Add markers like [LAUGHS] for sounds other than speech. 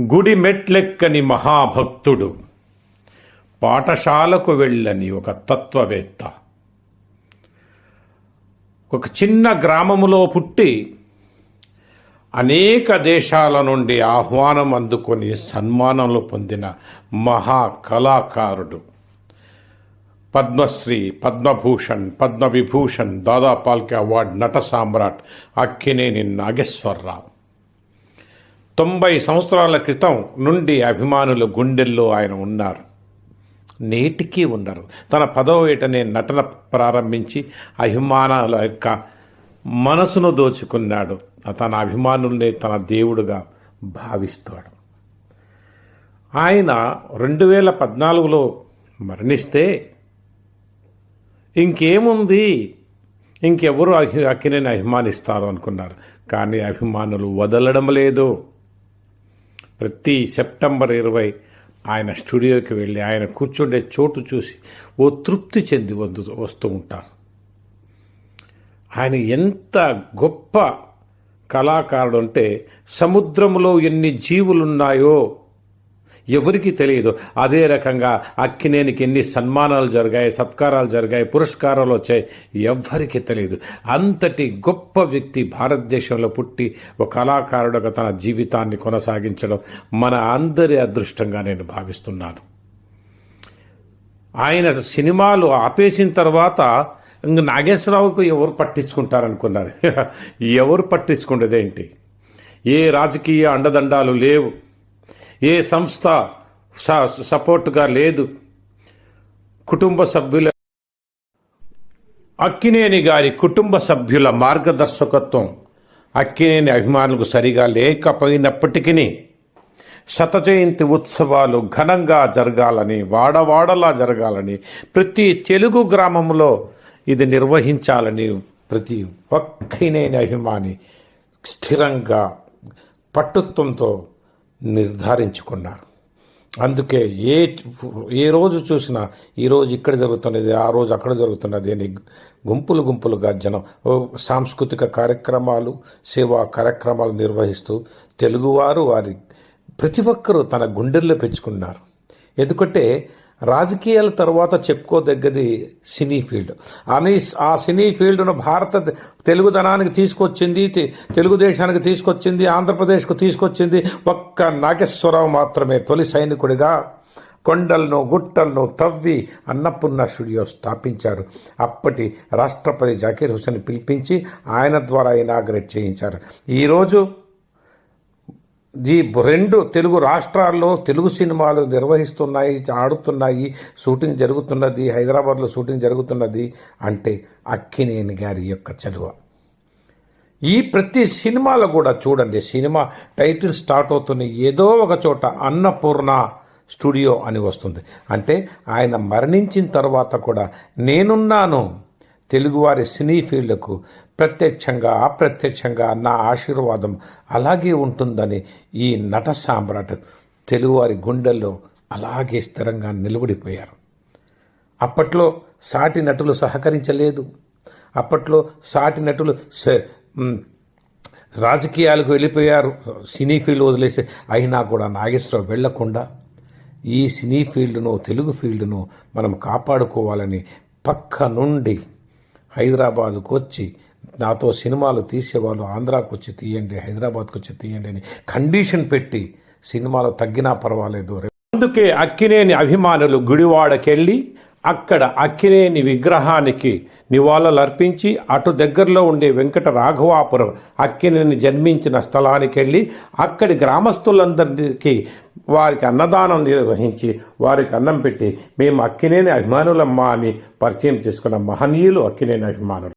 గుడి మెట్లెక్కని మహాభక్తుడు. పాఠశాలకు వెళ్ళని ఒక తత్వవేత్త. ఒక చిన్న గ్రామములో పుట్టి అనేక దేశాల నుండి ఆహ్వానం అందుకొని సన్మానాలు పొందిన మహా కళాకారుడు పద్మశ్రీ పద్మభూషణ్ పద్మవిభూషణ్ దాదా పాల్కే అవార్డ్ నట సామ్రాట్ అక్కినేని నాగేశ్వరరావు. తొంభై సంవత్సరాల క్రితం నుండి అభిమానులు గుండెల్లో ఆయన ఉన్నారు. నేటికీ ఉన్నారు. తన పదవ ఏటనే నటన ప్రారంభించి అభిమానాల యొక్క మనసును దోచుకున్నాడు. తన అభిమానుల్ని తన దేవుడుగా భావిస్తాడు. ఆయన రెండు వేల పద్నాలుగులో మరణిస్తే ఇంకేముంది? ఇంకెవరు అహి అక్కినేని అభిమానిస్తారు అనుకున్నారు. కానీ అభిమానులు వదలడం లేదు. ప్రతి సెప్టెంబర్ ఇరవై ఆయన స్టూడియోకి వెళ్ళి ఆయన కూర్చుండే చోటు చూసి ఓ తృప్తి చెంది వద్దు వస్తూ ఉంటాను ఆయన ఎంత గొప్ప కళాకారుడు అంటే సముద్రంలో ఎన్ని జీవులున్నాయో ఎవరికీ తెలియదు. అదే రకంగా అక్కినేనికి ఎన్ని సన్మానాలు జరిగాయి సత్కారాలు జరిగాయి పురస్కారాలు వచ్చాయి ఎవ్వరికీ తెలియదు. అంతటి గొప్ప వ్యక్తి భారతదేశంలో పుట్టి ఒక కళాకారుడుగా తన జీవితాన్ని కొనసాగించడం మన అందరి అదృష్టంగా నేను భావిస్తున్నాను. ఆయన సినిమాలు ఆపేసిన తర్వాత ఇంక నాగేశ్వరరావుకు ఎవరు పట్టించుకుంటారనుకున్నారు. [LAUGHS] ఎవరు పట్టించుకునేదేంటి ఏ రాజకీయ అండదండాలు లేవు. ఏ సంస్థ సపోర్ట్గా లేదు. కుటుంబ సభ్యుల అక్కినేని గారి కుటుంబ సభ్యుల మార్గదర్శకత్వం అక్కినేని అభిమానులకు సరిగా లేకపోయినప్పటికీ శత జయంతి ఉత్సవాలు ఘనంగా జరగాలని వాడవాడలా జరగాలని ప్రతి తెలుగు గ్రామంలో ఇది నిర్వహించాలని ప్రతి ఒక్కనేని అభిమాని స్థిరంగా పట్టుత్వంతో నిర్ధారించుకున్నారు. అందుకే ఏ ఏ రోజు చూసినా ఈరోజు ఇక్కడ జరుగుతున్నది ఆ రోజు అక్కడ జరుగుతున్నది అని గుంపులు గుంపులుగా జనం సాంస్కృతిక కార్యక్రమాలు సేవా కార్యక్రమాలు నిర్వహిస్తూ తెలుగువారు వారి ప్రతి ఒక్కరూ తన గుండెల్లో పెంచుకున్నారు. ఎందుకంటే రాజకీయాల తర్వాత చెప్పుకోదగ్గది సినీ ఫీల్డ్. అని ఆ సినీ ఫీల్డ్ను భారత తెలుగుదనానికి తీసుకొచ్చింది తెలుగుదేశానికి తీసుకొచ్చింది ఆంధ్రప్రదేశ్కు తీసుకొచ్చింది ఒక్క నాగేశ్వరరావు మాత్రమే తొలి సైనికుడిగా కొండలను గుట్టలను తవ్వి అన్నపూర్ణ స్టూడియో స్థాపించారు. అప్పటి రాష్ట్రపతి జాకీర్ హుసేన్ పిలిపించి ఆయన ద్వారా ఇనాగ్రేట్ చేయించారు. ఈరోజు ఈ రెండు తెలుగు రాష్ట్రాల్లో తెలుగు సినిమాలు నిర్వహిస్తున్నాయి ఆడుతున్నాయి షూటింగ్ జరుగుతున్నది హైదరాబాద్లో షూటింగ్ జరుగుతున్నది అంటే అక్కినేని గారి యొక్క చలువ ఈ ప్రతి సినిమాలో కూడా చూడండి సినిమా టైటిల్ స్టార్ట్ అవుతున్న ఏదో ఒక చోట అన్నపూర్ణ స్టూడియో అని వస్తుంది. అంటే ఆయన మరణించిన తర్వాత కూడా నేనున్నాను తెలుగువారి సినీ ఫీల్డ్కు ప్రత్యక్షంగా అప్రత్యక్షంగా నా ఆశీర్వాదం అలాగే ఉంటుందని ఈ నట సామ్రాట్ తెలుగువారి గుండెల్లో అలాగే స్థిరంగా నిలబడిపోయారు. అప్పట్లో సాటి నటులు సహకరించలేదు. అప్పట్లో సాటి నటులు రాజకీయాలకు వెళ్ళిపోయారు. సినీ ఫీల్డ్ వదిలేసి అయినా కూడా నాగేశ్వరరావు వెళ్ళకుండా ఈ సినీ ఫీల్డ్ను తెలుగు ఫీల్డ్ను మనం కాపాడుకోవాలని పక్క నుండి హైదరాబాద్కు వచ్చి నాతో సినిమాలు తీసేవాళ్ళు ఆంధ్రాకు వచ్చి తీయండి హైదరాబాద్కు వచ్చి తీయండి అని కండిషన్ పెట్టి సినిమాలు తగ్గినా పర్వాలేదు. అందుకే అక్కినేని అభిమానులు గుడివాడకెళ్ళి అక్కడ అక్కినేని విగ్రహానికి నివాళులు అర్పించి అటు దగ్గరలో ఉండే వెంకట రాఘవాపురం అక్కినేని జన్మించిన స్థలానికి వెళ్ళి అక్కడి గ్రామస్తులందరికీ వారికి అన్నదానం నిర్వహించి వారికి అన్నం పెట్టి మేము అక్కినేని అభిమానులమ్మా అని పరిచయం చేసుకున్న మహనీయులు అక్కినేని అభిమానులు.